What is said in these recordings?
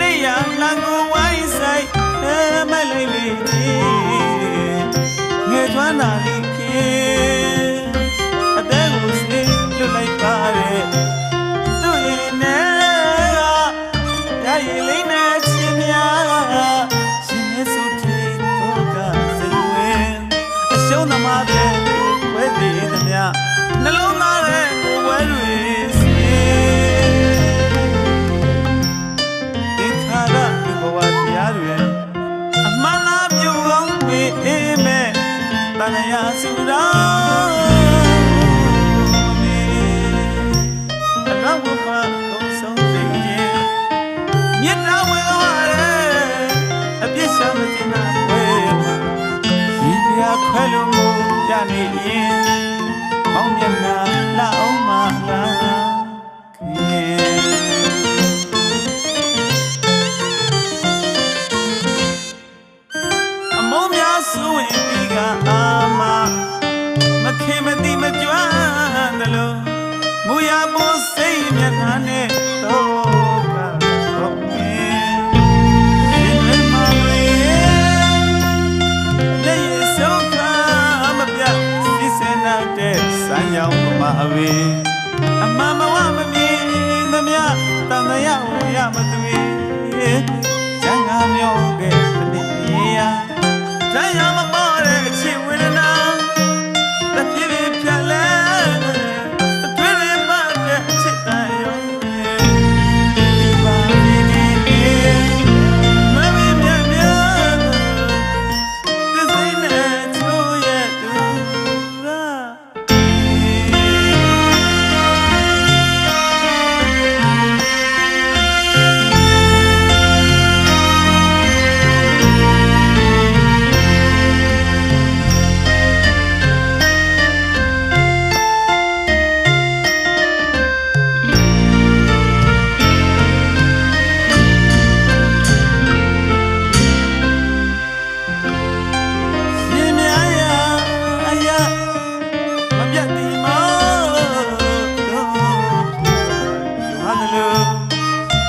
နေရလန်ကိုဝိုင်းဆိုင်အဲမလေးလေးကြီးငယ်ကျွမ်းသာလေးခင် တဏှာစုရာအနောက်ဘဝကုံဆုံးသိခြင်းမြတ်တော်ဝေဝရဲအပြစ်ရှာမတင်တာဝဲမှာဒီပြာခွဲလို့မရနေရင်မောင်မျက်နှာလာအောင်မလားခင်အမုန်းများဆိုရင်ဒီ ကအာမမခင်မတိမကြွမ်းတယ်လို့မူရမိုးစိတ်မျက်နှာနဲ့တော့ကတော့မင်းဒီလွင်မလွေလက်ရဆုံးခါမပြတ်စီစင်နာတဲ့စံရောင်မအဝေးအမမဝမမြင်သမျှတန်ရဝရမသွေကျန်ငါမျိုးကဲ့တည်းရာတရားမပေါ်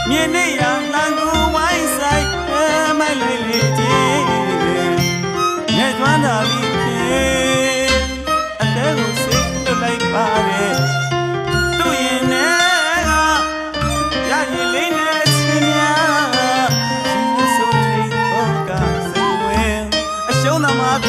မြင်းနေရလန်ကူဝိုင်းဆိုင်အဲမလေးလေးကြီးငဲ့ကျွမ်းတာပြီးခင်အတဲကိုစိတ်လွတ်လိုက်ပါရဲ့သူ့ရင်နဲ့ကရရင်လေးနဲ့ချင်းများရှင်မဆိုထိတ်တော့ကစိတ်ဝင်အရှုံးသမား